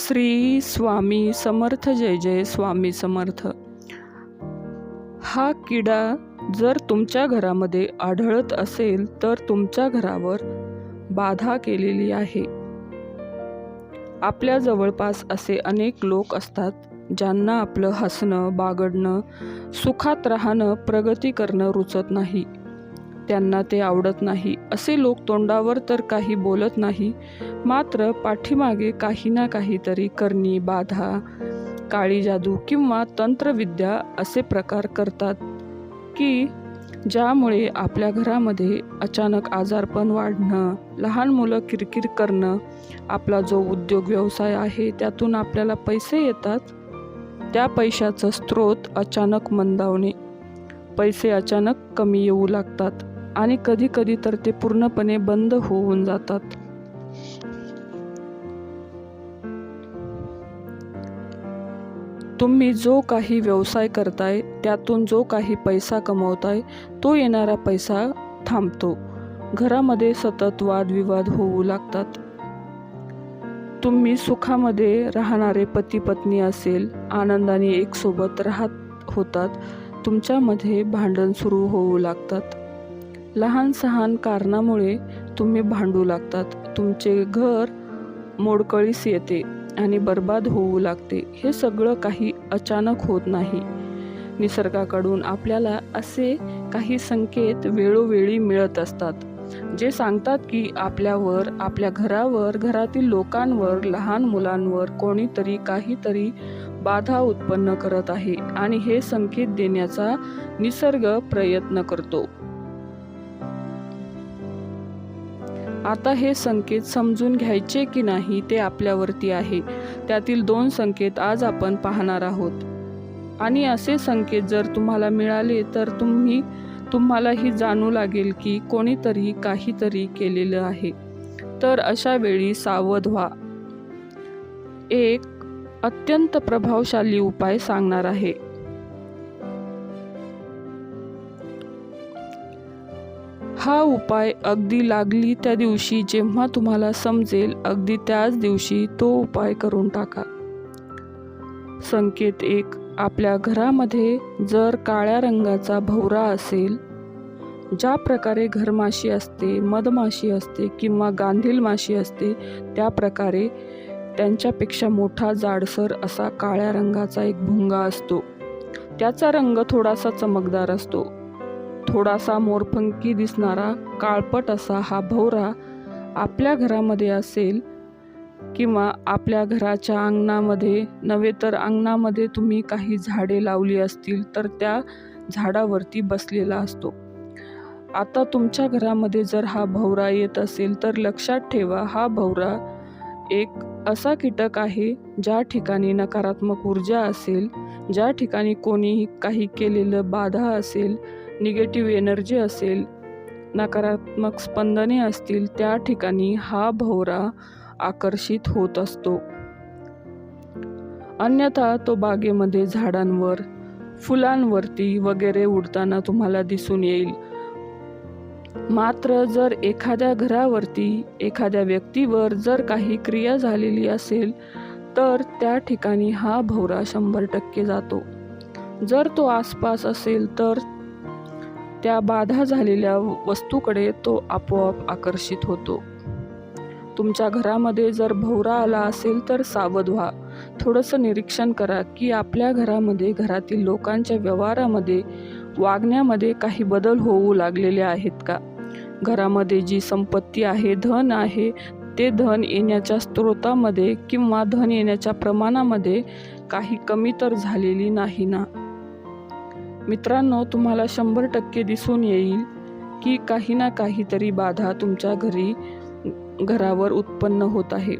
श्री स्वामी समर्थ जय जय स्वामी समर्थ. हा किडा जर तुमच्या घरामध्ये आढळत असेल तर तुमच्या घरावर बाधा केलेली आहे. आपल्या जवळपास असे अनेक लोक असतात ज्यांना आपलं हसणं बागडणं सुखात राहणं प्रगती करणं रुचत नाही. त्यांना ते आवडत नाही. असे लोक तोंडावर तर काही बोलत नाही मात्र पाठीमागे काही ना काहीतरी करणी बाधा काळी जादू किंवा तंत्रविद्या असे प्रकार करतात की ज्यामुळे आपल्या घरामध्ये अचानक आजारपण वाढणं लहान मुलं किरकिर करणं आपला जो उद्योग व्यवसाय आहे त्यातून आपल्याला पैसे येतात. त्या पैशाचं स्रोत अचानक मंदावणे. पैसे अचानक कमी येऊ लागतात. आणि कधीकधी तर ते पूर्णपणे बंद होऊन जातात. तुम्ही जो काही व्यवसाय करताय त्यातून जो काही पैसा कमवताय तो येणारा पैसा थांबतो. घरामध्ये सतत वादविवाद होऊ लागतात. तुम्ही सुखामध्ये राहणारे पती पत्नी असेल आनंदाने एकसोबत राहत होतात तुमच्यामध्ये भांडण सुरू होऊ लागतात. लहान सहान कारणामुळे तुम्ही भांडू लागतात. तुमचे घर मोडकळीस येते आणि बर्बाद होऊ लागते. हे सगळं काही अचानक होत नाही. निसर्गाकडून आपल्याला असे काही संकेत वेळोवेळी मिळत असतात जे सांगतात की आपल्यावर आपल्या घरावर घरातील लोकांवर लहान मुलांवर कोणीतरी काहीतरी बाधा उत्पन्न करत आहे आणि हे संकेत देण्याचा निसर्ग प्रयत्न करतो. आता हे संकेत समजून घ्यायचे की नाही ते आपल्यावरती आहे. त्यातील दोन संकेत आज आपण पाहणार आहोत. आणि असे संकेत जर तुम्हाला मिळाले तर तुम्ही तुम्हालाही जाणू लागेल की कोणीतरी काहीतरी केलेलं आहे. तर अशा वेळी सावध व्हा. एक अत्यंत प्रभावशाली उपाय सांगणार आहे. हा उपाय अगदी लागली त्या दिवशी जेव्हा तुम्हाला समजेल अगदी त्याच दिवशी तो उपाय करून टाका. संकेत एक आपल्या घरामध्ये जर काळ्या रंगाचा भवरा असेल ज्या प्रकारे घरमाशी असते मधमाशी असते किंवा गांधील माशी असते त्या प्रकारे त्यांच्यापेक्षा मोठा जाडसर असा काळ्या रंगाचा एक भुंगा असतो. त्याचा रंग थोडासा चमकदार असतो. थोडासा मोरपंखी दिसणारा काळपट असा हा भवरा आपल्या घरामध्ये असेल किंवा आपल्या घराच्या अंगणामध्ये नव्हे तर अंगणामध्ये तुम्ही काही झाडे लावली असतील तर त्या झाडावरती बसलेला असतो. आता तुमच्या घरामध्ये जर हा भवरा येत असेल तर लक्षात ठेवा हा भवरा एक असा कीटक आहे ज्या ठिकाणी नकारात्मक ऊर्जा असेल ज्या ठिकाणी कोणीही काही केलेलं बाधा असेल निगेटिव्ह एनर्जी असेल नकारात्मक स्पंदने असतील त्या ठिकाणी हा भोवरा आकर्षित होत असतो. अन्यथा तो बागेमध्ये झाडांवर फुलांवरती वगैरे उडताना तुम्हाला दिसून येईल. मात्र जर एखाद्या घरावरती एखाद्या व्यक्तीवर जर काही क्रिया झालेली असेल तर त्या ठिकाणी हा भोवरा शंभर टक्के जातो. जर तो आसपास असेल तर त्या बाधा झालेल्या वस्तूकडे तो आपोआप आकर्षित होतो. तुमच्या घरामध्ये जर भवरा आला असेल तर सावध व्हा. थोडंसं निरीक्षण करा की आपल्या घरामध्ये घरातील लोकांच्या व्यवहारामध्ये वागण्यामध्ये काही बदल होऊ लागलेले आहेत का? घरामध्ये जी संपत्ती आहे धन आहे ते धन येण्याच्या स्रोतामध्ये किंवा धन येण्याच्या प्रमाणामध्ये काही कमी तर झालेली नाही ना? मित्रांनो तुम्हाला शंभर टक्के दिसून येईल की काही ना काहीतरी बाधा तुमच्या घरी घरावर उत्पन्न होत आहे.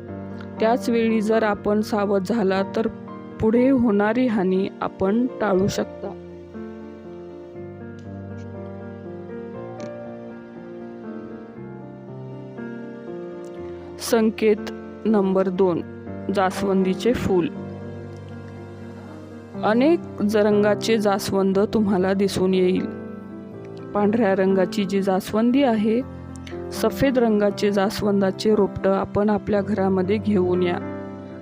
त्याचवेळी जर आपण सावध झाला तर पुढे होणारी हानी आपण टाळू शकता. संकेत नंबर दोन जास्वंदीचे फूल. अनेक रंगाचे जास्वंद तुम्हाला दिसून येईल. पांढऱ्या रंगाची जी जास्वंदी आहे सफेद रंगाचे जास्वंदाचे रोपटं आपण आपल्या घरामध्ये घेऊन या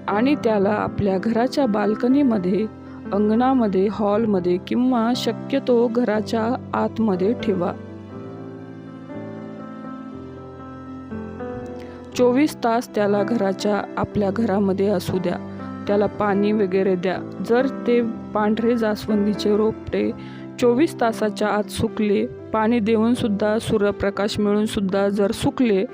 आणि त्याला आपल्या घराच्या बाल्कनीमध्ये अंगणामध्ये हॉलमध्ये किंवा शक्यतो घराच्या आतमध्ये ठेवा. चोवीस तास त्याला घराच्या आपल्या घरामध्ये असू द्या. त्याला पाणी वगैरे द्या. जर ते पांढरे जास्वंदीचे रोपटे चोवीस तासाच्या आत सुकले पाणी देऊनसुद्धा सूर्यप्रकाश मिळूनसुद्धा जर सुकले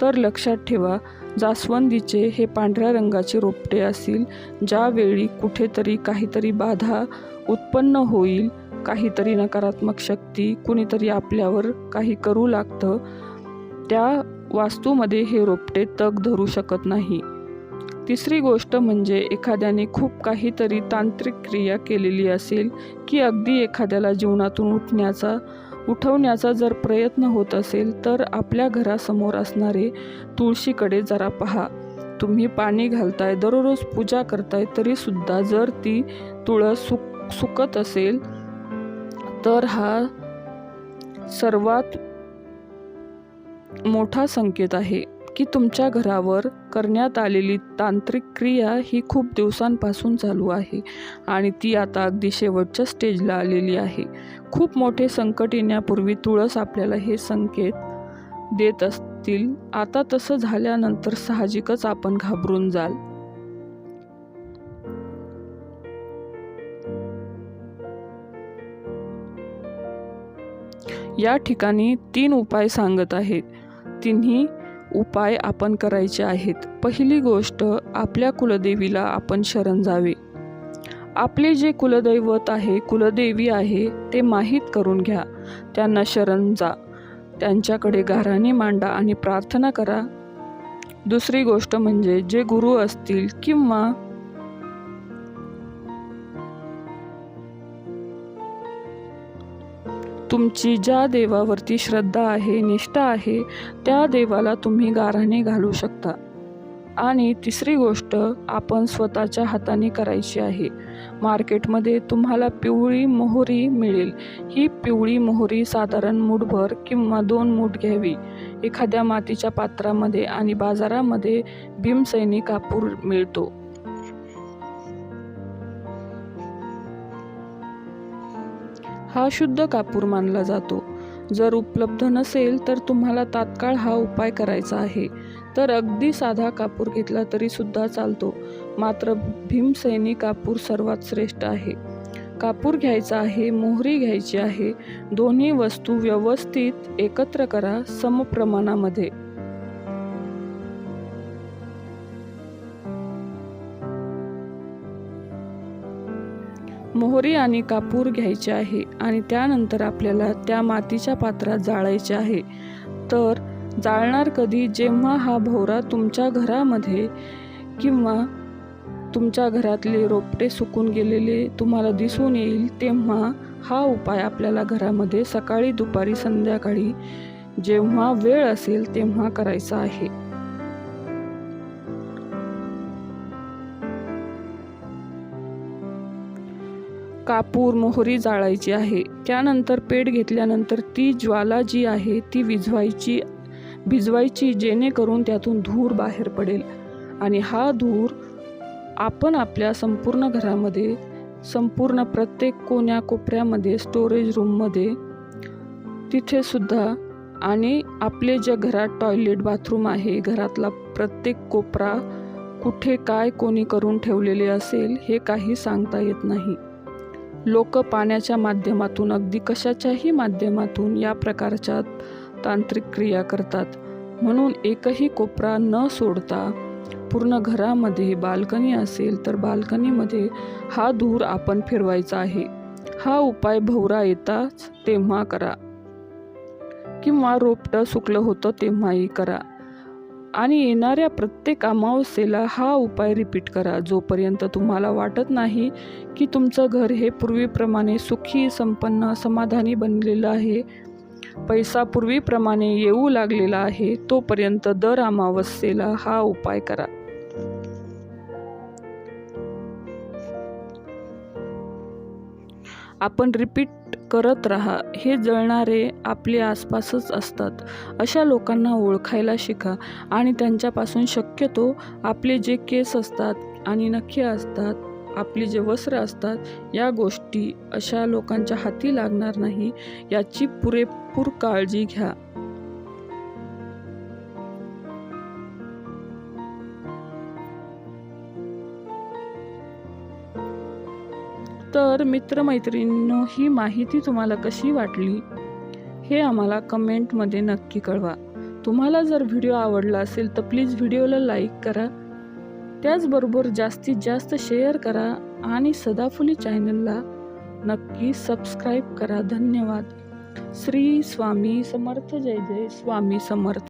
तर लक्षात ठेवा जास्वंदीचे हे पांढऱ्या रंगाचे रोपटे असतील ज्यावेळी कुठेतरी काहीतरी बाधा उत्पन्न होईल काहीतरी नकारात्मक शक्ती कुणीतरी आपल्यावर काही करू लागतं त्या वास्तूमध्ये हे रोपटे तग धरू शकत नाही. तिसरी गोष्ट म्हणजे एखाद्याने खूप काहीतरी तांत्रिक क्रिया केलेली असेल की अगदी एखाद्याला जीवनातून उठण्याचा उठवण्याचा जर प्रयत्न होत असेल तर आपल्या घरासमोर असणारे तुळशीकडे जरा पहा. तुम्ही पाणी घालताय दररोज पूजा करताय तरीसुद्धा जर ती तुळस सुक सुकत असेल तर हा सर्वात मोठा संकेत आहे. की तुमच्या घरावर करण्यात आलेली तांत्रिक क्रिया ही खूप दिवसांपासून चालू आहे आणि ती आता अगदी शेवटच्या स्टेजला आलेली आहे. खूप मोठे संकट येण्यापूर्वी तुळस आपल्याला हे संकेत देत असतील. आता तसं झाल्यानंतर साहजिकच आपण घाबरून जाल. या ठिकाणी तीन उपाय सांगत आहेत. तिन्ही उपाय आपण करायचे आहेत. पहिली गोष्ट आपल्या कुलदेवीला आपण शरण जावे. आपले जे कुलदैवत आहे कुलदेवी आहे ते माहीत करून घ्या. त्यांना शरण जा. त्यांच्याकडे गाराने मांडा आणि प्रार्थना करा. दुसरी गोष्ट म्हणजे जे गुरु असतील किंवा तुमची ज्या देवावरती श्रद्धा आहे निष्ठा आहे त्या देवाला तुम्ही गाराने घालू शकता. आणि तिसरी गोष्ट आपण स्वतःच्या हाताने करायची आहे. मार्केटमध्ये तुम्हाला पिवळी मोहरी मिळेल. ही पिवळी मोहरी साधारण मूठभर किंवा दोन मूठ घ्यावी. एखाद्या मातीच्या पात्रामध्ये आणि बाजारामध्ये भीमसैनी कापूर मिळतो. हा शुद्ध कापूर मानला जातो. जर उपलब्ध नसेल तर तुम्हाला तात्काळ हा उपाय करायचा आहे. तर अगदी साधा कापूर घेतला तरी सुद्धा चालतो. मात्र भीमसैनी कापूर सर्वात श्रेष्ठ आहे. कापूर घ्यायचा आहे मोहरी घ्यायची आहे. दोन्ही वस्तू व्यवस्थित एकत्र करा समप्रमाणामध्ये. मोहरी आणि कापूर घ्यायचे आहे आणि त्यानंतर आपल्याला त्या मातीच्या पात्रात जाळायचे आहे. तर जाळणार कधी जेव्हा हा भोवरा तुमच्या घरामध्ये किंवा तुमच्या घरातले रोपटे सुकून गेलेले तुम्हाला दिसून येईल तेव्हा हा उपाय आपल्याला घरामध्ये सकाळी दुपारी संध्याकाळी जेव्हा वेळ असेल तेव्हा करायचा आहे. कापूर मोहरी जाळायची आहे. त्यानंतर पेट घेतल्यानंतर ती ज्वाला जी आहे ती विझवायची भिजवायची जेणेकरून त्यातून धूर बाहेर पडेल. आणि हा धूर आपण आपल्या संपूर्ण घरामध्ये संपूर्ण प्रत्येक कोण्या कोपऱ्यामध्ये स्टोरेज रूममध्ये तिथेसुद्धा आणि आपले ज्या घरात टॉयलेट बाथरूम आहे घरातला प्रत्येक कोपरा कुठे काय कोणी करून ठेवलेले असेल हे काही सांगता येत नाही. लोक पाण्याच्या माध्यमातून अगदी कशाच्याही माध्यमातून या प्रकारच्या तांत्रिक क्रिया करतात. म्हणून एकही कोपरा न सोडता पूर्ण घरामध्ये बाल्कनी असेल तर बाल्कनीमध्ये हा धूर आपण फिरवायचा आहे. हा उपाय भवरा येताच तेव्हा करा. किंवा रोपटं सुकलं होतं तेव्हाही करा. आणि येणाऱ्या प्रत्येक अमावस्येला हा उपाय रिपीट करा. जोपर्यंत तुम्हाला वाटत नाही की तुमचं घर हे पूर्वीप्रमाणे सुखी संपन्न समाधानी बनलेलं आहे पैसा पूर्वीप्रमाणे येऊ लागलेला आहे तोपर्यंत दर अमावस्येला हा उपाय करा. आपण रिपीट करत राहा. हे जळणारे आपले आसपासच असतात. अशा लोकांना ओळखायला शिका आणि त्यांच्यापासून शक्यतो आपले जे केस असतात आणि नखे असतात आपली जे वस्त्र असतात या गोष्टी अशा लोकांच्या हाती लागणार नाही. याची पुरेपूर काळजी घ्या. तर मित्रमैत्रिणींनो ही माहिती तुम्हाला कशी वाटली? हे आम्हाला कमेंटमध्ये नक्की कळवा. तुम्हाला जर व्हिडिओ आवडला असेल तर प्लीज व्हिडिओला लाईक करा. त्याचबरोबर जास्तीत जास्त शेअर करा आणि सदाफुली चॅनलला नक्की सबस्क्राईब करा. धन्यवाद. श्री स्वामी समर्थ. जय जय स्वामी समर्थ.